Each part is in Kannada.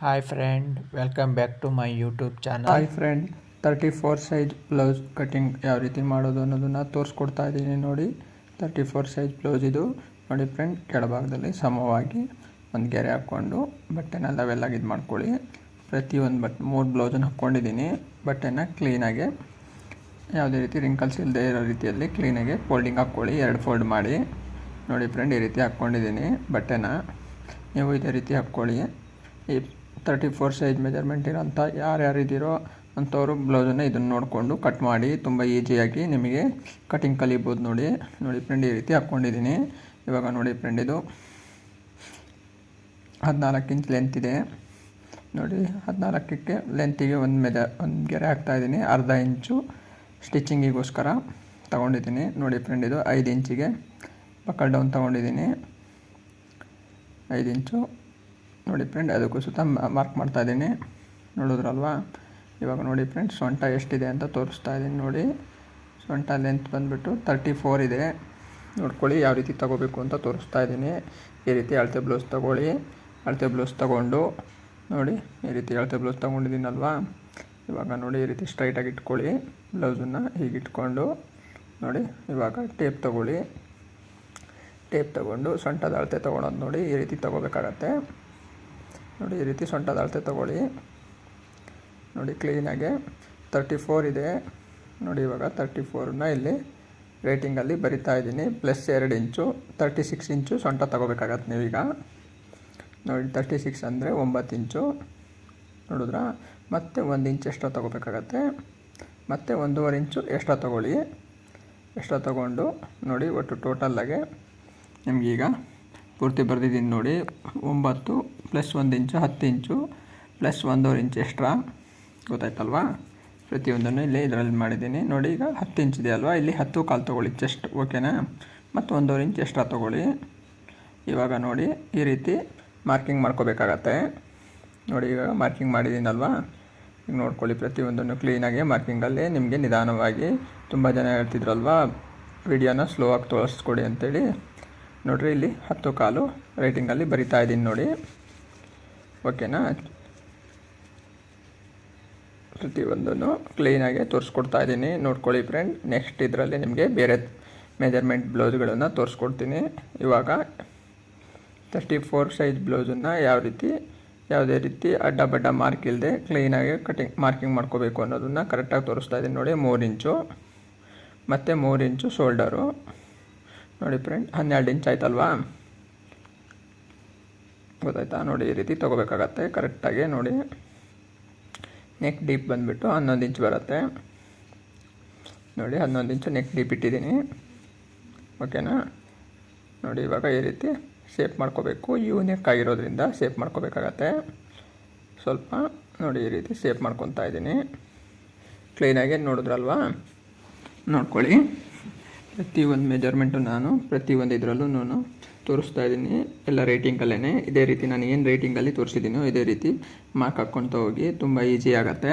Hi friend welcome back to my YouTube channel hi friend thirty four size blouse cutting ಯಾವ ರೀತಿ ಮಾಡೋದು ಅನ್ನೋದನ್ನು ತೋರಿಸ್ಕೊಡ್ತಾ ಇದ್ದೀನಿ ನೋಡಿ. ತರ್ಟಿ ಫೋರ್ ಸೈಜ್ ಬ್ಲೌಸ್ ಇದು. ನೋಡಿ ಫ್ರೆಂಡ್ ಕೆಳಭಾಗದಲ್ಲಿ ಸಮವಾಗಿ ಒಂದು ಗೆರೆ ಹಾಕ್ಕೊಂಡು ಬಟ್ಟೆನ ಲವೆಲ್ಲಾಗಿ ಇದು ಮಾಡ್ಕೊಳ್ಳಿ. ಪ್ರತಿಯೊಂದು ಬಟ್, ಮೂರು ಬ್ಲೌಸನ್ನು ಹಾಕ್ಕೊಂಡಿದ್ದೀನಿ. ಬಟ್ಟೆನ ಕ್ಲೀನಾಗೆ ಯಾವುದೇ ರೀತಿ ರಿಂಕಲ್ಸ್ ಇಲ್ಲದೆ ಇರೋ ರೀತಿಯಲ್ಲಿ ಕ್ಲೀನಾಗಿ ಫೋಲ್ಡಿಂಗ್ ಹಾಕ್ಕೊಳ್ಳಿ, ಎರಡು ಫೋಲ್ಡ್ ಮಾಡಿ. ನೋಡಿ ಫ್ರೆಂಡ್ ಈ ರೀತಿ ಹಾಕ್ಕೊಂಡಿದ್ದೀನಿ ಬಟ್ಟೆನ. ನೀವು ಇದೇ ರೀತಿ ಹಾಕ್ಕೊಳ್ಳಿ. ಈ ತರ್ಟಿ ಫೋರ್ ಸೈಜ್ ಮೆಜರ್ಮೆಂಟ್ ಇರೋಂಥ ಯಾರ್ಯಾರು ಇದ್ದೀರೋ ಅಂಥವರು ಬ್ಲೌಸನ್ನು ಇದನ್ನು ನೋಡಿಕೊಂಡು ಕಟ್ ಮಾಡಿ ತುಂಬ ಈಸಿಯಾಗಿ ನಿಮಗೆ ಕಟಿಂಗ್ ಕಲಿಬೋದು ನೋಡಿ. ನೋಡಿ ಫ್ರೆಂಡ್, ಈ ರೀತಿ ಹಾಕ್ಕೊಂಡಿದ್ದೀನಿ. ಇವಾಗ ನೋಡಿ ಫ್ರೆಂಡ್, ಇದು ಹದಿನಾಲ್ಕು ಇಂಚ್ ಲೆಂತ್ ಇದೆ. ನೋಡಿ, ಹದಿನಾಲ್ಕಕ್ಕೆ ಲೆಂತಿಗೆ ಒಂದು ಮೆದ ಒಂದು ಗೆರೆ ಹಾಕ್ತಾಯಿದ್ದೀನಿ ಅರ್ಧ ಇಂಚು ಸ್ಟಿಚಿಂಗಿಗೋಸ್ಕರ ತಗೊಂಡಿದ್ದೀನಿ. ನೋಡಿ ಫ್ರೆಂಡ್, ಇದು ಐದು ಇಂಚಿಗೆ ಬಕಲ್ ಡೌನ್ ತಗೊಂಡಿದ್ದೀನಿ. ಐದು ಇಂಚು ನೋಡಿ ಫ್ರೆಂಡ್ ಅದಕ್ಕೂ ಸುತ್ತ ಮಾರ್ಕ್ ಮಾಡ್ತಾ ಇದ್ದೀನಿ. ನೋಡಿದ್ರಲ್ವಾ? ಇವಾಗ ನೋಡಿ ಫ್ರೆಂಡ್ ಸೊಂಟ ಎಷ್ಟಿದೆ ಅಂತ ತೋರಿಸ್ತಾ ಇದ್ದೀನಿ ನೋಡಿ. ಸೊಂಟ ಲೆಂತ್ ಬಂದುಬಿಟ್ಟು ತರ್ಟಿ ಫೋರ್ ಇದೆ. ನೋಡ್ಕೊಳ್ಳಿ ಯಾವ ರೀತಿ ತಗೋಬೇಕು ಅಂತ ತೋರಿಸ್ತಾ ಇದ್ದೀನಿ. ಈ ರೀತಿ ಅಳತೆ ಬ್ಲೌಸ್ ತಗೊಳ್ಳಿ. ಅಳತೆ ಬ್ಲೌಸ್ ತಗೊಂಡು, ನೋಡಿ, ಈ ರೀತಿ ಅಳತೆ ಬ್ಲೌಸ್ ತೊಗೊಂಡಿದ್ದೀನಲ್ವಾ? ಇವಾಗ ನೋಡಿ, ಈ ರೀತಿ ಸ್ಟ್ರೈಟಾಗಿ ಇಟ್ಕೊಳ್ಳಿ. ಬ್ಲೌಸನ್ನು ಹೀಗೆ ಇಟ್ಕೊಂಡು, ನೋಡಿ, ಇವಾಗ ಟೇಪ್ ತಗೊಳ್ಳಿ. ಟೇಪ್ ತಗೊಂಡು ಸೊಂಟದ ಅಳತೆ ತೊಗೊಳೋದು ನೋಡಿ ಈ ರೀತಿ ತೊಗೋಬೇಕಾಗತ್ತೆ. ನೋಡಿ, ಈ ರೀತಿ ಸೊಂಟದ ಅಳತೆ ತೊಗೊಳ್ಳಿ. ನೋಡಿ ಕ್ಲೀನಾಗೆ ತರ್ಟಿ ಫೋರ್ ಇದೆ. ನೋಡಿ, ಇವಾಗ ತರ್ಟಿ ಫೋರ್ನ ಇಲ್ಲಿ ರೇಟಿಂಗಲ್ಲಿ ಬರಿತಾ ಇದ್ದೀನಿ. ಪ್ಲಸ್ ಎರಡು ಇಂಚು ತರ್ಟಿ ಸಿಕ್ಸ್ ಇಂಚು ಸೊಂಟ ತೊಗೋಬೇಕಾಗತ್ತೆ ನೀವೀಗ. ನೋಡಿ ತರ್ಟಿ ಸಿಕ್ಸ್ ಅಂದರೆ ಒಂಬತ್ತು ಇಂಚು. ನೋಡಿದ್ರಾ? ಮತ್ತೆ ಒಂದು ಇಂಚ್ ಎಕ್ಸ್ಟ್ರಾ ತೊಗೋಬೇಕಾಗತ್ತೆ. ಮತ್ತು ಒಂದೂವರೆ ಇಂಚು ಎಕ್ಸ್ಟ್ರಾ ತೊಗೊಳ್ಳಿ. ಎಕ್ಸ್ಟ್ರಾ ತೊಗೊಂಡು ನೋಡಿ, ಒಟ್ಟು ಟೋಟಲ್ಲಾಗೆ ನಿಮಗೀಗ ಪೂರ್ತಿ ಬರೆದಿದ್ದೀನಿ ನೋಡಿ. ಒಂಬತ್ತು ಪ್ಲಸ್ ಒಂದು ಇಂಚು, ಹತ್ತು ಇಂಚು, ಪ್ಲಸ್ ಒಂದೂವರೆ ಇಂಚು ಎಕ್ಸ್ಟ್ರಾ. ಗೊತ್ತಾಯ್ತಲ್ವಾ? ಪ್ರತಿಯೊಂದನ್ನು ಇಲ್ಲಿ ಇದರಲ್ಲಿ ಮಾಡಿದ್ದೀನಿ. ನೋಡಿ, ಈಗ ಹತ್ತು ಇದೆ ಅಲ್ವಾ? ಇಲ್ಲಿ ಹತ್ತು ಕಾಲು ತೊಗೊಳ್ಳಿ ಚೆಸ್ಟ್ ಓಕೆನಾ? ಮತ್ತು ಒಂದೂವರೆ ಇಂಚ್ ಎಕ್ಸ್ಟ್ರಾ ತೊಗೊಳ್ಳಿ. ಇವಾಗ ನೋಡಿ, ಈ ರೀತಿ ಮಾರ್ಕಿಂಗ್ ಮಾಡ್ಕೋಬೇಕಾಗತ್ತೆ. ನೋಡಿ, ಈಗ ಮಾರ್ಕಿಂಗ್ ಮಾಡಿದ್ದೀನಲ್ವಾ? ಈಗ ನೋಡ್ಕೊಳ್ಳಿ, ಪ್ರತಿಯೊಂದನ್ನು ಕ್ಲೀನಾಗಿ ಮಾರ್ಕಿಂಗಲ್ಲಿ ನಿಮಗೆ ನಿಧಾನವಾಗಿ. ತುಂಬ ಜನ ಹೇಳ್ತಿದ್ರಲ್ವಾ, ವಿಡಿಯೋನ ಸ್ಲೋ ಆಗಿ ತೋರಿಸ್ಕೊಡಿ ಅಂತೇಳಿ. ನೋಡಿರಿ, ಇಲ್ಲಿ ಹತ್ತು ಕಾಲು ರೈಟಿಂಗಲ್ಲಿ ಬರಿತಾ ಇದ್ದೀನಿ ನೋಡಿ. ಓಕೆನಾ ಪ್ರತಿಯೊಂದನ್ನು ಕ್ಲೀನಾಗಿ ತೋರಿಸ್ಕೊಡ್ತಾ ಇದ್ದೀನಿ. ನೋಡ್ಕೊಳ್ಳಿ ಫ್ರೆಂಡ್ ನೆಕ್ಸ್ಟ್ ಇದರಲ್ಲಿ ನಿಮಗೆ ಬೇರೆ ಮೆಜರ್ಮೆಂಟ್ ಬ್ಲೌಸ್ಗಳನ್ನು ತೋರಿಸ್ಕೊಡ್ತೀನಿ. ಇವಾಗ ತರ್ಟಿ ಫೋರ್ ಸೈಜ್ ಬ್ಲೌಸನ್ನು ಯಾವ ರೀತಿ, ಯಾವುದೇ ರೀತಿ ಅಡ್ಡ ಬಡ್ಡ ಮಾರ್ಕ್ ಇಲ್ಲದೆ ಕ್ಲೀನಾಗಿ ಕಟಿಂಗ್ ಮಾರ್ಕಿಂಗ್ ಮಾಡ್ಕೋಬೇಕು ಅನ್ನೋದನ್ನು ಕರೆಕ್ಟಾಗಿ ತೋರಿಸ್ತಾ ಇದ್ದೀನಿ ನೋಡಿ, ಮೂರು ಇಂಚು ಮತ್ತು ಮೂರು ಇಂಚು ಶೋಲ್ಡರು ನೋಡಿ ಫ್ರೆಂಡ್, ಹನ್ನೆರಡು ಇಂಚ್ ಆಯ್ತಲ್ವಾ? ಗೊತ್ತಾಯ್ತಾ? ನೋಡಿ ಈ ರೀತಿ ತೊಗೋಬೇಕಾಗತ್ತೆ. ಕರೆಕ್ಟಾಗಿ ನೋಡಿ. ನೆಕ್ ಡೀಪ್ ಬಂದುಬಿಟ್ಟು ಹನ್ನೊಂದು ಇಂಚ್ ಬರುತ್ತೆ. ನೋಡಿ ಹನ್ನೊಂದು ಇಂಚು ನೆಕ್ ಡೀಪ್ ಇಟ್ಟಿದ್ದೀನಿ. ಓಕೆನಾ ನೋಡಿ ಇವಾಗ ಈ ರೀತಿ ಶೇಪ್ ಮಾಡ್ಕೋಬೇಕು. ಯು ನೆಕ್ ಆಗಿರೋದ್ರಿಂದ ಶೇಪ್ ಮಾಡ್ಕೋಬೇಕಾಗತ್ತೆ. ಸ್ವಲ್ಪ ನೋಡಿ ಈ ರೀತಿ ಶೇಪ್ ಮಾಡ್ಕೊತಾ ಇದ್ದೀನಿ. ಕ್ಲೀನಾಗಿ ನೋಡಿದ್ರಲ್ವಾ? ನೋಡ್ಕೊಳ್ಳಿ. ಪ್ರತಿಯೊಂದು ಮೆಜರ್ಮೆಂಟು ನಾನು, ಪ್ರತಿಯೊಂದು ಇದರಲ್ಲೂ ನಾನು ತೋರಿಸ್ತಾ ಇದ್ದೀನಿ. ಎಲ್ಲ ರೇಟಿಂಗಲ್ಲೇ ಇದೇ ರೀತಿ ನಾನು ಏನು ರೇಟಿಂಗಲ್ಲಿ ತೋರಿಸಿದ್ದೀನೋ ಇದೇ ರೀತಿ ಮಾರ್ಕ್ ಹಾಕ್ಕೊತ ಹೋಗಿ ತುಂಬ ಈಸಿ ಆಗುತ್ತೆ.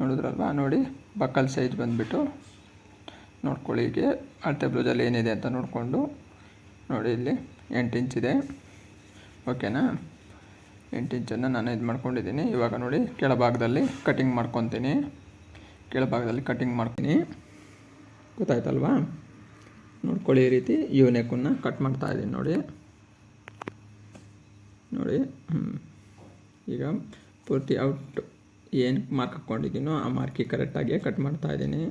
ನೋಡಿದ್ರಲ್ವಾ? ನೋಡಿ ಬಕ್ಕಲ್ ಸೈಜ್ ಬಂದುಬಿಟ್ಟು ನೋಡ್ಕೊಳ್ಳಿ ಹೀಗೆ. ಅಳತೆ ಬ್ಲೌಸಲ್ಲಿ ಏನಿದೆ ಅಂತ ನೋಡಿಕೊಂಡು ನೋಡಿ ಇಲ್ಲಿ ಎಂಟು ಇಂಚಿದೆ ಓಕೆನಾ ಎಂಟು ಇಂಚನ್ನು ನಾನು ಇದು ಮಾಡ್ಕೊಂಡಿದ್ದೀನಿ. ಇವಾಗ ನೋಡಿ ಕೆಳಭಾಗದಲ್ಲಿ ಕಟಿಂಗ್ ಮಾಡ್ಕೊತೀನಿ. ಕೆಳಭಾಗದಲ್ಲಿ ಕಟಿಂಗ್ ಮಾಡ್ತೀನಿ. ಗೊತ್ತಾಯ್ತಲ್ವಾ? ನೋಡ್ಕೊಳ್ಳಿ ಈ ರೀತಿ. ಯು ನೆಕ್ಕನ್ನು ಕಟ್ ಮಾಡ್ತಾ ಇದ್ದೀನಿ ನೋಡಿ. ನೋಡಿ ಈಗ ಪೂರ್ತಿ ಔಟ್ ಏನು ಮಾರ್ಕ್ ಹಾಕ್ಕೊಂಡಿದ್ದೀನೋ ಆ ಮಾರ್ಕಿಗೆ ಕರೆಕ್ಟಾಗಿ ಕಟ್ ಮಾಡ್ತಾ ಇದ್ದೀನಿ.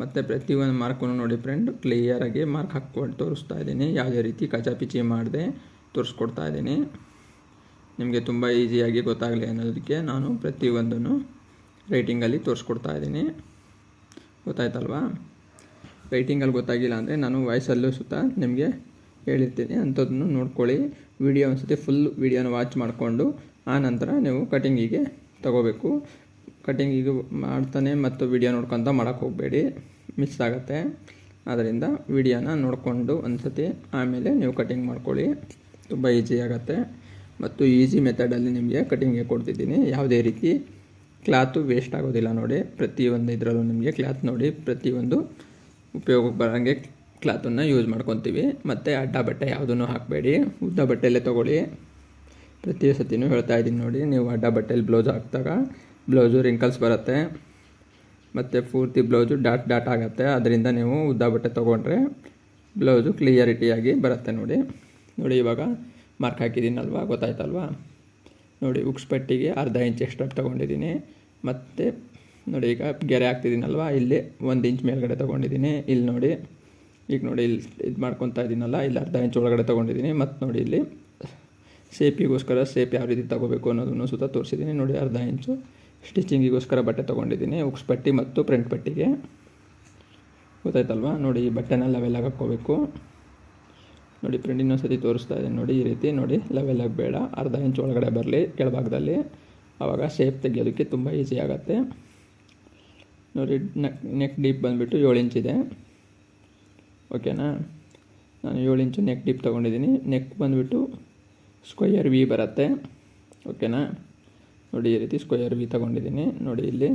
ಮತ್ತು ಪ್ರತಿಯೊಂದು ಮಾರ್ಕನ್ನು ನೋಡಿ ಫ್ರೆಂಡ್ ಕ್ಲಿಯರಾಗಿ ಮಾರ್ಕ್ ಹಾಕ್ಕೊಂಡು ತೋರಿಸ್ತಾ ಇದ್ದೀನಿ. ಯಾವುದೇ ರೀತಿ ಕಚಾಪಿಚಿ ಮಾಡದೆ ತೋರಿಸ್ಕೊಡ್ತಾ ಇದ್ದೀನಿ. ನಿಮಗೆ ತುಂಬ ಈಸಿಯಾಗಿ ಗೊತ್ತಾಗಲಿ ಅನ್ನೋದಕ್ಕೆ ನಾನು ಪ್ರತಿಯೊಂದನ್ನು ರೈಟಿಂಗಲ್ಲಿ ತೋರಿಸ್ಕೊಡ್ತಾ ಇದ್ದೀನಿ. ಗೊತ್ತಾಯ್ತಲ್ವಾ? ರೈಟಿಂಗಲ್ಲಿ ಗೊತ್ತಾಗಿಲ್ಲ ಅಂದರೆ ನಾನು ವಾಯ್ಸಲ್ಲೂ ಸುತ್ತ ನಿಮಗೆ ಹೇಳಿರ್ತೀನಿ. ಅಂಥದ್ದನ್ನು ನೋಡ್ಕೊಳ್ಳಿ. ವಿಡಿಯೋ ಅನಿಸುತ್ತೆ ಫುಲ್ ವಿಡಿಯೋನ ವಾಚ್ ಮಾಡಿಕೊಂಡು ಆ ನಂತರ ನೀವು ಕಟಿಂಗಿಗೆ ತಗೋಬೇಕು. ಕಟಿಂಗಿಗೆ ಮಾಡ್ತಾನೆ ಮತ್ತು ವಿಡಿಯೋ ನೋಡ್ಕೊತ ಮಾಡೋಕ್ಕೆ ಹೋಗಬೇಡಿ. ಮಿಸ್ ಆಗುತ್ತೆ. ಆದ್ದರಿಂದ ವಿಡಿಯೋನ ನೋಡಿಕೊಂಡು ಅನ್ಸತಿ ಆಮೇಲೆ ನೀವು ಕಟಿಂಗ್ ಮಾಡ್ಕೊಳ್ಳಿ. ತುಂಬ ಈಸಿ ಆಗುತ್ತೆ. ಮತ್ತು ಈಸಿ ಮೆಥಡಲ್ಲಿ ನಿಮಗೆ ಕಟಿಂಗ್ಗೆ ಕೊಡ್ತಿದ್ದೀನಿ. ಯಾವುದೇ ರೀತಿ ಕ್ಲಾತು ವೇಸ್ಟ್ ಆಗೋದಿಲ್ಲ ನೋಡಿ. ಪ್ರತಿಯೊಂದು ಇದರಲ್ಲೂ ನಿಮಗೆ ಕ್ಲಾತ್ ನೋಡಿ. ಪ್ರತಿಯೊಂದು ಉಪಯೋಗಕ್ಕೆ ಬರೋಂಗೆ ಕ್ಲಾತನ್ನು ಯೂಸ್ ಮಾಡ್ಕೊತೀವಿ. ಮತ್ತು ಅಡ್ಡ ಬಟ್ಟೆ ಯಾವುದನ್ನು ಹಾಕಬೇಡಿ. ಉದ್ದ ಬಟ್ಟೆಯಲ್ಲೇ ತೊಗೊಳ್ಳಿ. ಪ್ರತಿ ಸತಿನೂ ಹೇಳ್ತಾ ಇದ್ದೀನಿ ನೋಡಿ, ನೀವು ಅಡ್ಡ ಬಟ್ಟೆಯಲ್ಲಿ ಬ್ಲೌಸ್ ಹಾಕಿದಾಗ ಬ್ಲೌಸು ರಿಂಕಲ್ಸ್ ಬರುತ್ತೆ. ಮತ್ತು ಪೂರ್ತಿ ಬ್ಲೌಸು ಡಾಟ್ ಡಾಟ್ ಆಗುತ್ತೆ. ಅದರಿಂದ ನೀವು ಉದ್ದ ಬಟ್ಟೆ ತೊಗೊಂಡ್ರೆ ಬ್ಲೌಸು ಕ್ಲಿಯರಿಟಿಯಾಗಿ ಬರುತ್ತೆ ನೋಡಿ. ನೋಡಿ ಇವಾಗ ಮಾರ್ಕ್ ಹಾಕಿದ್ದೀನಲ್ವ? ಗೊತ್ತಾಯ್ತಲ್ವಾ? ನೋಡಿ, ಉಕ್ಸ್ ಪಟ್ಟಿಗೆ ಅರ್ಧ ಇಂಚ್ ಎಕ್ಸ್ಟ್ರಾ ತೊಗೊಂಡಿದ್ದೀನಿ. ಮತ್ತು ನೋಡಿ, ಈಗ ಗೆರೆ ಹಾಕ್ತಿದ್ದೀನಲ್ವ? ಇಲ್ಲಿ ಒಂದು ಇಂಚ್ ಮೇಲ್ಗಡೆ ತೊಗೊಂಡಿದ್ದೀನಿ. ಇಲ್ಲಿ ನೋಡಿ, ಈಗ ನೋಡಿ, ಇಲ್ಲಿ ಇದು ಮಾಡ್ಕೊತಾ ಇದ್ದೀನಲ್ಲ ಇಲ್ಲಿ ಅರ್ಧ ಇಂಚ್ ಒಳಗಡೆ ತೊಗೊಂಡಿದ್ದೀನಿ. ಮತ್ತು ನೋಡಿ ಇಲ್ಲಿ ಸೇಪಿಗೋಸ್ಕರ ಸೇಪ್ ಯಾವ ರೀತಿ ತೊಗೋಬೇಕು ಅನ್ನೋದನ್ನು ಸುತ್ತ ತೋರಿಸಿದ್ದೀನಿ. ನೋಡಿ, ಅರ್ಧ ಇಂಚು ಸ್ಟಿಚಿಂಗಿಗೋಸ್ಕರ ಬಟ್ಟೆ ತೊಗೊಂಡಿದ್ದೀನಿ, ಉಕ್ಸ್ ಪಟ್ಟಿ ಮತ್ತು ಪ್ರಿಂಟ್ ಪಟ್ಟಿಗೆ. ಗೊತ್ತಾಯ್ತಲ್ವಾ? ನೋಡಿ, ಈ ಬಟ್ಟೆನ ಲೆವೆಲಾಗಿ ಹಾಕ್ಕೋಬೇಕು. ನೋಡಿ ಪ್ರಿಂಟ್ ಇನ್ನೊಂದು ಸತಿ ತೋರಿಸ್ತಾ ಇದ್ದೀನಿ. ನೋಡಿ, ಈ ರೀತಿ ನೋಡಿ ಲೆವೆಲಾಗಿ ಬೇಡ. ಅರ್ಧ ಇಂಚ್ ಒಳಗಡೆ ಬರಲಿ, ಕೆಳಭಾಗದಲ್ಲಿ. ಆವಾಗ ಶೇಪ್ ತೆಗಿಯೋದಕ್ಕೆ ತುಂಬ ಈಸಿ ಆಗುತ್ತೆ. ನೋಡಿ ನೆಕ್ ನೆಕ್ ಡೀಪ್ ಬಂದುಬಿಟ್ಟು ಏಳು ಇಂಚಿದೆ ಓಕೆನಾ ನಾನು ಏಳು ಇಂಚು ನೆಕ್ ಡೀಪ್ ತೊಗೊಂಡಿದ್ದೀನಿ. ನೆಕ್ ಬಂದುಬಿಟ್ಟು ಸ್ಕ್ವಯರ್ ವಿ ಬರುತ್ತೆ. ಓಕೆನಾ ನೋಡಿ, ಈ ರೀತಿ ಸ್ಕ್ವಯರ್ ವಿ ತೊಗೊಂಡಿದ್ದೀನಿ. ನೋಡಿ, ಇಲ್ಲಿ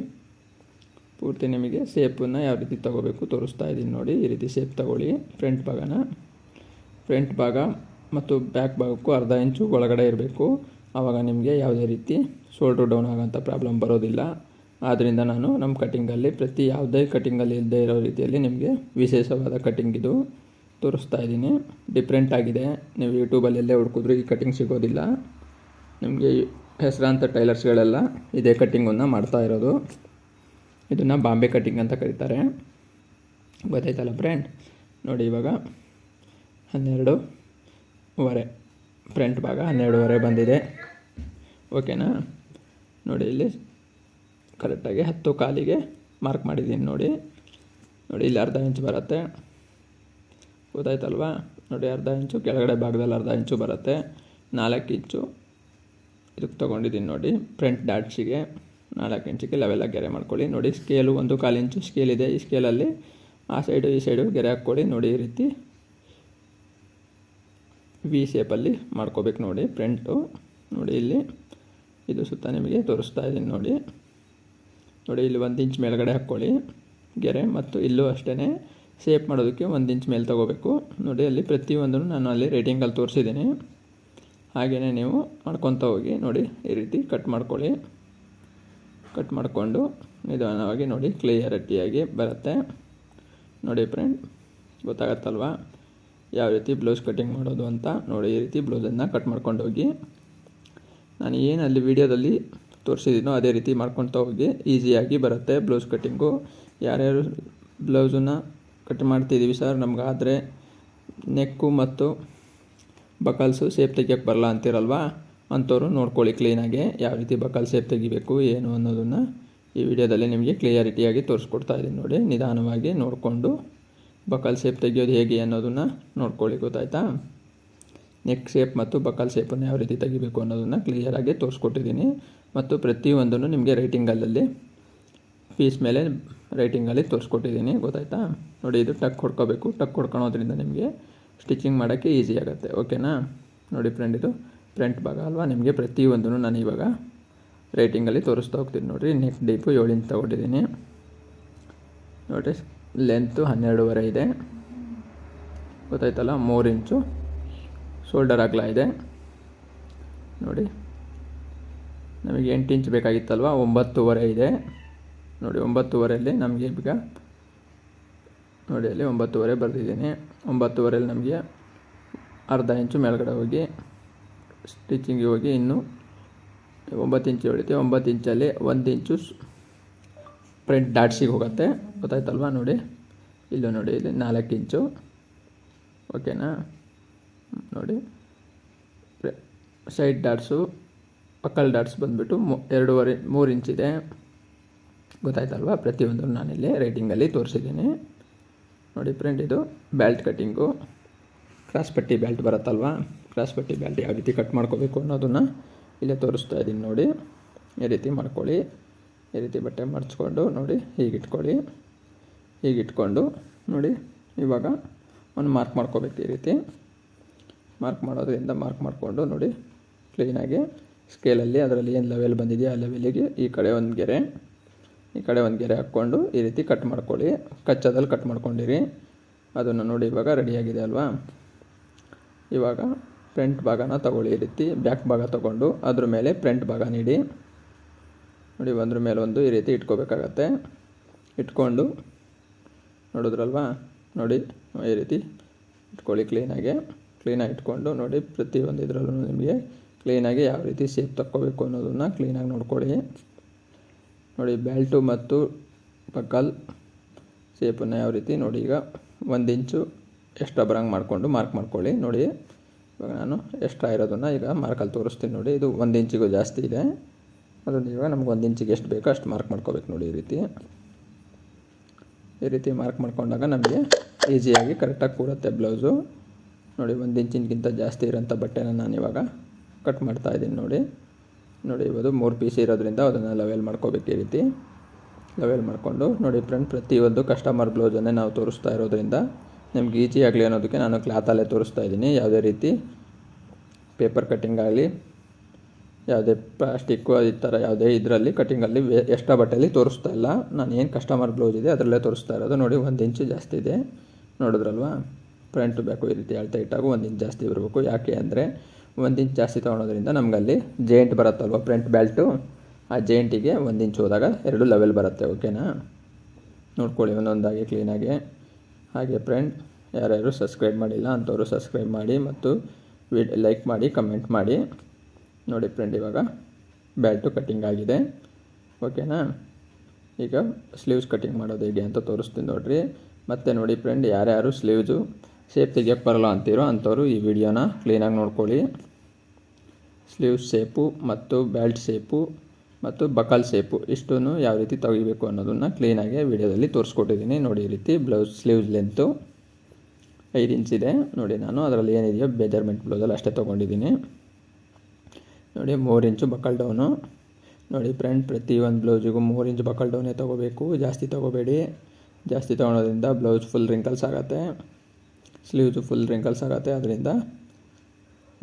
ಪೂರ್ತಿ ನಿಮಗೆ ಸೇಪನ್ನು ಯಾವ ರೀತಿ ತೊಗೋಬೇಕು ತೋರಿಸ್ತಾ ಇದ್ದೀನಿ ನೋಡಿ. ಈ ರೀತಿ ಸೇಪ್ ತೊಗೊಳ್ಳಿ. ಫ್ರಂಟ್ ಭಾಗನ ಫ್ರಂಟ್ ಭಾಗ ಮತ್ತು ಬ್ಯಾಕ್ ಭಾಗಕ್ಕೂ ಅರ್ಧ ಇಂಚು ಒಳಗಡೆ ಇರಬೇಕು. ಆವಾಗ ನಿಮಗೆ ಯಾವುದೇ ರೀತಿ ಶೋಲ್ಡ್ರ್ ಡೌನ್ ಆಗೋಂಥ ಪ್ರಾಬ್ಲಮ್ ಬರೋದಿಲ್ಲ. ಆದ್ದರಿಂದ ನಾನು ನಮ್ಮ ಕಟಿಂಗಲ್ಲಿ ಪ್ರತಿ ಯಾವುದೇ ಕಟಿಂಗಲ್ಲಿ ಇಲ್ಲದೆ ಇರೋ ರೀತಿಯಲ್ಲಿ ನಿಮಗೆ ವಿಶೇಷವಾದ ಕಟಿಂಗ್ ಇದು ತೋರಿಸ್ತಾ ಇದ್ದೀನಿ. ಡಿಫ್ರೆಂಟ್ ಆಗಿದೆ. ನೀವು ಯೂಟ್ಯೂಬಲ್ಲಿ ಎಲ್ಲೇ ಹುಡ್ಕಿದ್ರು ಈ ಕಟಿಂಗ್ ಸಿಗೋದಿಲ್ಲ. ನಿಮಗೆ ಹೆಸರಾಂತ ಟೈಲರ್ಸ್ಗಳೆಲ್ಲ ಇದೇ ಕಟ್ಟಿಂಗನ್ನು ಮಾಡ್ತಾ ಇರೋದು. ಇದನ್ನು ಬಾಂಬೆ ಕಟ್ಟಿಂಗ್ ಅಂತ ಕರೀತಾರೆ. ಗೊತ್ತಾಯ್ತಲ್ಲ ಫ್ರೆಂಡ್ ನೋಡಿ ಇವಾಗ ಹನ್ನೆರಡು ವರೆ ಫ್ರಂಟ್ ಭಾಗ ಹನ್ನೆರಡುವರೆ ಬಂದಿದೆ. ಓಕೆನಾ ನೋಡಿ ಇಲ್ಲಿ ಕರೆಕ್ಟಾಗಿ ಹತ್ತು ಕಾಲಿಗೆ ಮಾರ್ಕ್ ಮಾಡಿದ್ದೀನಿ ನೋಡಿ. ನೋಡಿ, ಇಲ್ಲಿ ಅರ್ಧ ಇಂಚು ಬರುತ್ತೆ. ಗೊತ್ತಾಯ್ತಲ್ವಾ? ನೋಡಿ, ಅರ್ಧ ಇಂಚು ಕೆಳಗಡೆ ಭಾಗದಲ್ಲಿ ಅರ್ಧ ಇಂಚು ಬರುತ್ತೆ. ನಾಲ್ಕು ಇಂಚು ಇದಕ್ಕೆ ತೊಗೊಂಡಿದ್ದೀನಿ ನೋಡಿ ಫ್ರಂಟ್ ಡಾಟ್ಸಿಗೆ ನಾಲ್ಕು ಇಂಚಿಗೆ ಲೆವೆಲಾಗಿ ಗೆರೆ ಮಾಡ್ಕೊಳ್ಳಿ. ನೋಡಿ ಸ್ಕೇಲು ಒಂದು ಕಾಲು ಇಂಚು ಸ್ಕೇಲ್ ಇದೆ. ಈ ಸ್ಕೇಲಲ್ಲಿ ಆ ಸೈಡು ಈ ಸೈಡು ಗೆರೆ ಹಾಕ್ಕೊಳ್ಳಿ. ನೋಡಿ, ಈ ರೀತಿ ವಿ ಶೇಪಲ್ಲಿ ಮಾಡ್ಕೋಬೇಕು ನೋಡಿ ಫ್ರಂಟು ನೋಡಿ, ಇಲ್ಲಿ ಇದು ಸುತ್ತ ನಿಮಗೆ ತೋರಿಸ್ತಾ ಇದ್ದೀನಿ ನೋಡಿ. ನೋಡಿ, ಇಲ್ಲಿ ಒಂದು ಇಂಚ್ ಮೇಲ್ಗಡೆ ಹಾಕ್ಕೊಳ್ಳಿ. ಗೆರೆ, ಮತ್ತು ಇಲ್ಲೂ ಅಷ್ಟೇ ಸೇಪ್ ಮಾಡೋದಕ್ಕೆ ಒಂದು ಇಂಚ್ ಮೇಲೆ ತೊಗೋಬೇಕು. ನೋಡಿ, ಅಲ್ಲಿ ಪ್ರತಿಯೊಂದನ್ನು ನಾನು ಅಲ್ಲಿ ರೇಟಿಂಗಲ್ಲಿ ತೋರಿಸಿದ್ದೀನಿ. ಹಾಗೆಯೇ ನೀವು ಮಾಡ್ಕೊತಾ ಹೋಗಿ, ನೋಡಿ, ಈ ರೀತಿ ಕಟ್ ಮಾಡ್ಕೊಳ್ಳಿ. ಕಟ್ ಮಾಡಿಕೊಂಡು ನಿಧಾನವಾಗಿ ನೋಡಿ ಕ್ಲಿಯರಿಟಿಯಾಗಿ ಬರುತ್ತೆ. ನೋಡಿ ಫ್ರೆಂಡ್ ಗೊತ್ತಾಗತ್ತಲ್ವಾ? ಯಾವ ರೀತಿ ಬ್ಲೌಸ್ ಕಟ್ಟಿಂಗ್ ಮಾಡೋದು ಅಂತ. ನೋಡಿ, ಈ ರೀತಿ ಬ್ಲೌಸನ್ನು ಕಟ್ ಮಾಡ್ಕೊಂಡು ಹೋಗಿ. ನಾನು ಏನು ಅಲ್ಲಿ ವಿಡಿಯೋದಲ್ಲಿ ತೋರಿಸಿದ್ದೀನೋ ಅದೇ ರೀತಿ ಮಾಡ್ಕೊತಾ ಹೋಗಿ ಈಸಿಯಾಗಿ ಬರುತ್ತೆ ಬ್ಲೌಸ್ ಕಟ್ಟಿಂಗು. ಯಾರ್ಯಾರು ಬ್ಲೌಸನ್ನು ಕಟ್ ಮಾಡ್ತಿದ್ದೀವಿ ಸರ್, ನಮಗಾದರೆ ನೆಕ್ಕು ಮತ್ತು ಬಕಲ್ಸು ಸೇಪ್ ತೆಗಿಯೋಕ್ಕೆ ಬರಲ್ಲ ಅಂತಿರಲ್ವಾ? ಅಂಥವ್ರು ನೋಡ್ಕೊಳ್ಳಿ ಕ್ಲೀನಾಗಿ ಯಾವ ರೀತಿ ಬಕಲ್ ಸೇಪ್ ತೆಗಿಬೇಕು, ಏನು ಅನ್ನೋದನ್ನು ಈ ವಿಡಿಯೋದಲ್ಲಿ ನಿಮಗೆ ಕ್ಲಿಯಾರಿಟಿಯಾಗಿ ತೋರಿಸ್ಕೊಡ್ತಾ ಇದ್ದೀನಿ ನೋಡಿ, ನಿಧಾನವಾಗಿ ನೋಡಿಕೊಂಡು ಬಕಲ್ ಸೇಪ್ ತೆಗಿಯೋದು ಹೇಗೆ ಅನ್ನೋದನ್ನು ನೋಡ್ಕೊಳ್ಳಿ, ಗೊತ್ತಾಯ್ತಾ? ನೆಕ್ ಶೇಪ್ ಮತ್ತು ಬಕಲ್ ಶೇಪನ್ನು ಯಾವ ರೀತಿ ತೆಗಿಬೇಕು ಅನ್ನೋದನ್ನು ಕ್ಲಿಯರಾಗಿ ತೋರಿಸ್ಕೊಟ್ಟಿದ್ದೀನಿ. ಮತ್ತು ಪ್ರತಿಯೊಂದನ್ನು ನಿಮಗೆ ರೈಟಿಂಗಲ್ಲಲ್ಲಿ ಪೀಸ್ ಮೇಲೆ ರೈಟಿಂಗಲ್ಲಿ ತೋರಿಸ್ಕೊಟ್ಟಿದ್ದೀನಿ. ಗೊತ್ತಾಯ್ತಾ? ನೋಡಿ, ಇದು ಟಕ್ ಹೊಡ್ಕೋಬೇಕು. ಟಕ್ ಹೊಡ್ಕೊಳೋದ್ರಿಂದ ನಿಮಗೆ ಸ್ಟಿಚಿಂಗ್ ಮಾಡೋಕ್ಕೆ ಈಸಿ ಆಗುತ್ತೆ. ಓಕೆನಾ ನೋಡಿ ಫ್ರೆಂಡ್ ಇದು ಫ್ರಂಟ್ ಭಾಗ ಅಲ್ವಾ? ನಿಮಗೆ ಪ್ರತಿಯೊಂದನ್ನು ನಾನು ಇವಾಗ ರೈಟಿಂಗಲ್ಲಿ ತೋರಿಸ್ತಾ ಹೋಗ್ತೀನಿ ನೋಡಿರಿ. ನೆಕ್ ಡೀಪು ಏಳು ಇಂಚ್ ತೊಗೊಂಡಿದ್ದೀನಿ. ನೋಡಿ ಲೆಂತು ಹನ್ನೆರಡುವರೆ ಇದೆ. ಗೊತ್ತಾಯ್ತಲ್ಲ? ಮೂರು ಇಂಚು. ಶೋಲ್ಡರ್ ಅಗಲ ಇದೆ. ನೋಡಿ. ನಮಗೆ ಎಂಟು ಇಂಚ್ ಬೇಕಾಗಿತ್ತಲ್ವ? ಒಂಬತ್ತುವರೆ ಇದೆ. ನೋಡಿ, ಒಂಬತ್ತುವರೆಯಲ್ಲಿ ನಮಗೆ ಈಗ ನೋಡಿ, ಅಲ್ಲಿ ಒಂಬತ್ತುವರೆ ಬರೆದಿದ್ದೀನಿ. ಒಂಬತ್ತುವರೆಯಲ್ಲಿ ನಮಗೆ ಅರ್ಧ ಇಂಚು ಮೇಲ್ಗಡೆ ಹೋಗಿ ಸ್ಟಿಚಿಂಗಿಗೆ ಹೋಗಿ ಇನ್ನು ಒಂಬತ್ತು ಇಂಚು ಹೊಡಿತೀವಿ ಒಂಬತ್ತು ಇಂಚಲ್ಲಿ ಒಂದು ಇಂಚು ಪ್ರಿಂಟ್ ಡಾಟ್ಸಿಗೆ ಹೋಗುತ್ತೆ. ಗೊತ್ತಾಯ್ತಲ್ವಾ? ನೋಡಿ. ಇಲ್ಲೂ ನೋಡಿ, ಇಲ್ಲಿ ನಾಲ್ಕು ಇಂಚು. ಓಕೆನಾ ನೋಡಿ. ಸೈಡ್ ಡಾಟ್ಸು ಪಕ್ಕಲ್ ಡಾಟ್ಸ್ ಬಂದುಬಿಟ್ಟು ಮೂ, ಎರಡೂವರೆ, ಮೂರು ಇಂಚಿದೆ ಗೊತ್ತಾಯ್ತಲ್ವಾ? ಪ್ರತಿಯೊಂದು ನಾನಿಲ್ಲಿ ರೈಟಿಂಗಲ್ಲಿ ತೋರಿಸಿದ್ದೀನಿ. ನೋಡಿ ಫ್ರೆಂಡ್ ಇದು ಬ್ಯಾಲ್ಟ್ ಕಟ್ಟಿಂಗು ಕ್ರಾಸ್ ಪಟ್ಟಿ ಬ್ಯಾಲ್ಟ್ ಬರುತ್ತಲ್ವಾ? ಕ್ರಾಸ್ ಪಟ್ಟಿ ಬ್ಯಾಲ್ಟ್ ಯಾವ ರೀತಿ ಕಟ್ ಮಾಡ್ಕೋಬೇಕು ಅನ್ನೋದನ್ನು ಇಲ್ಲೇ ತೋರಿಸ್ತಾ ಇದ್ದೀನಿ ನೋಡಿ. ಈ ರೀತಿ ಮಾಡ್ಕೊಳ್ಳಿ. ಈ ರೀತಿ ಬಟ್ಟೆ ಮಡಚ್ಕೊಂಡು ನೋಡಿ ಹೀಗೆ ಇಟ್ಕೊಳ್ಳಿ ಹೀಗೆ ಇಟ್ಕೊಂಡು ನೋಡಿ, ಇವಾಗ ಒಂದು ಮಾರ್ಕ್ ಮಾಡ್ಕೋಬೇಕು ಈ ರೀತಿ. ಮಾರ್ಕ್ ಮಾಡೋದ್ರಿಂದ ಮಾರ್ಕ್ ಮಾಡಿಕೊಂಡು ನೋಡಿ ಕ್ಲೀನಾಗಿ ಸ್ಕೇಲಲ್ಲಿ ಅದರಲ್ಲಿ ಏನು ಲೆವೆಲ್ ಬಂದಿದೆಯೋ ಆ ಲೆವೆಲಿಗೆ ಈ ಕಡೆ ಒಂದು ಗೆರೆ, ಈ ಕಡೆ ಒಂದು ಗೆರೆ ಹಾಕ್ಕೊಂಡು ಈ ರೀತಿ ಕಟ್ ಮಾಡ್ಕೊಳ್ಳಿ. ಕಚ್ಚದಲ್ಲಿ ಕಟ್ ಮಾಡ್ಕೊಂಡಿರಿ. ಅದನ್ನು ನೋಡಿ ಇವಾಗ ರೆಡಿಯಾಗಿದೆ ಅಲ್ವಾ? ಇವಾಗ ಫ್ರಂಟ್ ಭಾಗನ ತಗೊಳ್ಳಿ ಈ ರೀತಿ ಬ್ಯಾಕ್ ಭಾಗ ತಗೊಂಡು ಅದ್ರ ಮೇಲೆ ಫ್ರಂಟ್ ಭಾಗ ನೀಡಿ. ನೋಡಿ ಒಂದ್ರ ಮೇಲೆ ಒಂದು ಈ ರೀತಿ ಇಟ್ಕೋಬೇಕಾಗತ್ತೆ. ಇಟ್ಕೊಂಡು ನೋಡಿದ್ರಲ್ವಾ? ನೋಡಿ, ಈ ರೀತಿ ಇಟ್ಕೊಳ್ಳಿ ಕ್ಲೀನಾಗಿ ಕ್ಲೀನಾಗಿ ಇಟ್ಕೊಂಡು ನೋಡಿ ಪ್ರತಿಯೊಂದು ಇದರಲ್ಲೂ ನಿಮಗೆ ಕ್ಲೀನಾಗಿ ಯಾವ ರೀತಿ ಶೇಪ್ ತಕ್ಕೋಬೇಕು ಅನ್ನೋದನ್ನು ಕ್ಲೀನಾಗಿ ನೋಡ್ಕೊಳ್ಳಿ. ನೋಡಿ ಬೆಲ್ಟು ಮತ್ತು ಪಕ್ಕಲ್ ಸೇಪನ್ನು ಯಾವ ರೀತಿ ನೋಡಿ ಈಗ ಒಂದು ಇಂಚು ಎಕ್ಸ್ಟ್ರಾ ಬರಂಗೆ ಮಾಡಿಕೊಂಡು ಮಾರ್ಕ್ ಮಾಡ್ಕೊಳ್ಳಿ. ನೋಡಿ ಇವಾಗ ನಾನು ಎಕ್ಸ್ಟ್ರಾ ಇರೋದನ್ನು ಈಗ ಮಾರ್ಕಲ್ಲಿ ತೋರಿಸ್ತೀನಿ ನೋಡಿ. ಇದು ಒಂದು ಇಂಚಿಗೂ ಜಾಸ್ತಿ ಇದೆ. ಅದನ್ನು ಇವಾಗ ನಮ್ಗೆ ಒಂದು ಇಂಚಿಗೆ ಎಷ್ಟು ಬೇಕೋ ಅಷ್ಟು ಮಾರ್ಕ್ ಮಾಡ್ಕೋಬೇಕು ನೋಡಿ ಈ ರೀತಿ. ಈ ರೀತಿ ಮಾರ್ಕ್ ಮಾಡ್ಕೊಂಡಾಗ ನಮಗೆ ಈಸಿಯಾಗಿ ಕರೆಕ್ಟಾಗಿ ಕೂರುತ್ತೆ ಬ್ಲೌಸು ನೋಡಿ, ಒಂದು ಇಂಚಿನಗಿಂತ ಜಾಸ್ತಿ ಇರೋಂಥ ಬಟ್ಟೆನ ನಾನು ಇವಾಗ ಕಟ್ ಮಾಡ್ತಾ ಇದ್ದೀನಿ ನೋಡಿ. ನೋಡಿ ಇವತ್ತು ಮೂರು ಪೀಸ್ ಇರೋದ್ರಿಂದ ಅದನ್ನು ಲವೆಲ್ ಮಾಡ್ಕೋಬೇಕು ಈ ರೀತಿ. ಲವೆಲ್ ಮಾಡಿಕೊಂಡು, ನೋಡಿ ಫ್ರೆಂಡ್ ಪ್ರತಿಯೊಂದು ಕಸ್ಟಮರ್ ಬ್ಲೌಸನ್ನೇ ನಾವು ತೋರಿಸ್ತಾ ಇರೋದ್ರಿಂದ ನಿಮ್ಗೆ ಈಜಿ ಆಗಲಿ ಅನ್ನೋದಕ್ಕೆ ನಾನು ಕ್ಲಾತಲ್ಲೇ ತೋರಿಸ್ತಾ ಇದ್ದೀನಿ. ಯಾವುದೇ ರೀತಿ ಪೇಪರ್ ಕಟ್ಟಿಂಗ್ ಆಗಲಿ, ಯಾವುದೇ ಪ್ಲಾಸ್ಟಿಕ್ಕು ಈ ಥರ ಯಾವುದೇ ಇದರಲ್ಲಿ ಕಟ್ಟಿಂಗಲ್ಲಿ ವೇ ಬಟ್ಟೆಯಲ್ಲಿ ತೋರಿಸ್ತಾ ಇಲ್ಲ. ನಾನು ಏನು ಕಸ್ಟಮರ್ ಬ್ಲೌಸ್ ಇದೆ ಅದರಲ್ಲೇ ತೋರಿಸ್ತಾ ಇರೋದು. ನೋಡಿ, ಒಂದು ಇಂಚು ಜಾಸ್ತಿ ಇದೆ. ನೋಡಿದ್ರಲ್ವಾ? ಫ್ರಂಟ್ ಬ್ಯಾಕು ಈ ರೀತಿ ಅಳ್ತಾ ಇಟ್ಟಾಗ ಒಂದು ಇಂಚ್ ಜಾಸ್ತಿ ಬರಬೇಕು. ಯಾಕೆ ಅಂದರೆ ಒಂದು ಇಂಚ್ ಜಾಸ್ತಿ ತೊಗೊಳೋದ್ರಿಂದ ನಮಗಲ್ಲಿ ಜೇಂಟ್ ಬರುತ್ತಲ್ವ? ಫ್ರಂಟ್ ಬೆಲ್ಟು ಆ ಜೇಂಟಿಗೆ ಒಂದು ಇಂಚ್ ಹೋದಾಗ ಎರಡು ಲೆವೆಲ್ ಬರುತ್ತೆ ಓಕೆನಾ ನೋಡ್ಕೊಳ್ಳಿ, ಒಂದೊಂದಾಗಿ ಕ್ಲೀನಾಗಿ ಹಾಗೆ ಫ್ರೆಂಡ್ ಯಾರ್ಯಾರು ಸಬ್ಸ್ಕ್ರೈಬ್ ಮಾಡಿಲ್ಲ ಅಂಥವರು ಸಬ್ಸ್ಕ್ರೈಬ್ ಮಾಡಿ ಮತ್ತು ವಿಡ್ ಲೈಕ್ ಮಾಡಿ ಕಮೆಂಟ್ ಮಾಡಿ. ನೋಡಿ ಫ್ರೆಂಡ್ ಇವಾಗ ಬ್ಯಾಲ್ಟು ಕಟ್ಟಿಂಗ್ ಆಗಿದೆ ಓಕೆನಾ ಈಗ ಸ್ಲೀವ್ಸ್ ಕಟ್ಟಿಂಗ್ ಮಾಡೋದು ಹೇಗೆ ಅಂತ ತೋರಿಸ್ತೀನಿ ನೋಡಿರಿ. ಮತ್ತು ನೋಡಿ ಫ್ರೆಂಡ್ ಯಾರ್ಯಾರು ಸ್ಲೀವ್ಸು ಶೇಪ್ ತೆಗಿಯೋಕ್ಕೆ ಬರಲ್ಲ ಅಂತೀರೋ ಅಂಥವ್ರು ಈ ವಿಡಿಯೋನ ಕ್ಲೀನಾಗಿ ನೋಡ್ಕೊಳ್ಳಿ. ಸ್ಲೀವ್ ಶೇಪು ಮತ್ತು ಬ್ಯಾಲ್ಟ್ ಶೇಪು ಮತ್ತು ಬಕಲ್ ಶೇಪು ಇಷ್ಟನ್ನು ಯಾವ ರೀತಿ ತೆಗಿಬೇಕು ಅನ್ನೋದನ್ನು ಕ್ಲೀನಾಗಿ ವಿಡಿಯೋದಲ್ಲಿ ತೋರಿಸ್ಕೊಟ್ಟಿದ್ದೀನಿ. ನೋಡಿ ಈ ರೀತಿ ಬ್ಲೌಸ್ ಸ್ಲೀವ್ಸ್ ಲೆಂತು ಐದು ಇಂಚ್ ಇದೆ. ನೋಡಿ ನಾನು ಅದರಲ್ಲಿ ಏನಿದೆಯೋ ಬೇಜರ್ಮೆಂಟ್ ಬ್ಲೌಸಲ್ಲಿ ಅಷ್ಟೇ ತೊಗೊಂಡಿದ್ದೀನಿ. ನೋಡಿ ಮೂರು ಇಂಚು ಬಕಲ್ ಡೌನು ನೋಡಿ ಫ್ರೆಂಡ್ ಪ್ರತಿಯೊಂದು ಬ್ಲೌಸಿಗೂ ಮೂರು ಇಂಚು ಬಕಲ್ ಡೌನೇ ತೊಗೋಬೇಕು. ಜಾಸ್ತಿ ತೊಗೋಬೇಡಿ. ಜಾಸ್ತಿ ತೊಗೊಳೋದ್ರಿಂದ ಬ್ಲೌಸ್ ಫುಲ್ ರಿಂಕಲ್ಸ್ ಆಗುತ್ತೆ. ಸ್ಲೀವ್ಸು ಫುಲ್ ರಿಂಕಲ್ಸ್ ಆಗುತ್ತೆ. ಅದರಿಂದ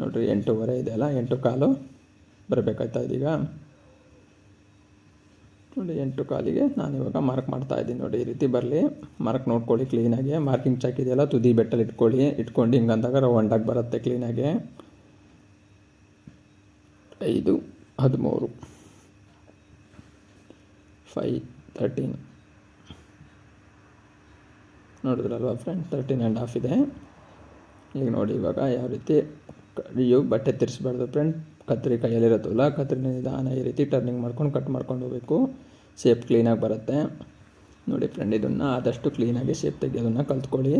ನೋಡಿರಿ ಎಂಟೂವರೆ ಇದೆಯಲ್ಲ ಎಂಟು ಕಾಲು ಬರಬೇಕಾಯ್ತಾ ಇದೀಗ. ನೋಡಿ, ಎಂಟು ಕಾಲಿಗೆ ನಾನು ಇವಾಗ ಮಾರ್ಕ್ ಮಾಡ್ತಾ ಇದ್ದೀನಿ ನೋಡಿ, ಈ ರೀತಿ ಬರಲಿ. ಮಾರ್ಕ್ ನೋಡ್ಕೊಳ್ಳಿ ಕ್ಲೀನಾಗೆ ಮಾರ್ಕಿಂಗ್ ಚಾಕ್ ಇದೆಯಲ್ಲ, ತುದಿ ಬೆಟ್ಟಲ್ಲಿ ಇಟ್ಕೊಳ್ಳಿ. ಇಟ್ಕೊಂಡು ಹಿಂಗೆ ಅಂದಾಗ ರೌಂಡಾಗಿ ಬರುತ್ತೆ ಕ್ಲೀನಾಗೆ ಐದು, ಹದಿಮೂರು ಫೈ ತರ್ಟೀನ್ ನೋಡಿದ್ರಲ್ವ ಫ್ರೆಂಡ್ ತರ್ಟೀನ್ ಆ್ಯಂಡ್ ಹಾಫ್ ಇದೆ. ಈಗ ನೋಡಿ ಇವಾಗ ಯಾವ ರೀತಿ ಕಡಿಯು ಬಟ್ಟೆ ತಿರ್ಸ್ಬಾರ್ದು. ಫ್ರೆಂಡ್ ಕತ್ರಿ ಕೈಯಲ್ಲಿರೋದಿಲ್ಲ ಕತ್ರಿನ ನಿಧಾನ ಈ ರೀತಿ ಟರ್ನಿಂಗ್ ಮಾಡ್ಕೊಂಡು ಕಟ್ ಮಾಡ್ಕೊಂಡು ಹೋಗಬೇಕು. ಶೇಪ್ ಕ್ಲೀನಾಗಿ ಬರುತ್ತೆ. ನೋಡಿ ಫ್ರೆಂಡ್ ಇದನ್ನು ಆದಷ್ಟು ಕ್ಲೀನಾಗಿ ಶೇಪ್ ತೆಗೆಯೋದನ್ನು ಕಲ್ತ್ಕೊಳ್ಳಿ.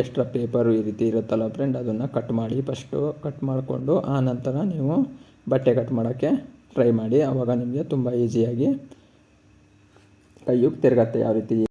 ಎಕ್ಸ್ಟ್ರಾ ಪೇಪರು ಈ ರೀತಿ ಇರುತ್ತಲ್ಲ ಫ್ರೆಂಡ್ ಅದನ್ನು ಕಟ್ ಮಾಡಿ ಫಸ್ಟು ಕಟ್ ಮಾಡಿಕೊಂಡು ಆ ನಂತರ ನೀವು ಬಟ್ಟೆ ಕಟ್ ಮಾಡೋಕ್ಕೆ ಟ್ರೈ ಮಾಡಿ. ಆವಾಗ ನಿಮಗೆ ತುಂಬ ಈಸಿಯಾಗಿ ಕೈಯು ತಿರುಗತ್ತೆ ಯಾವ ರೀತಿ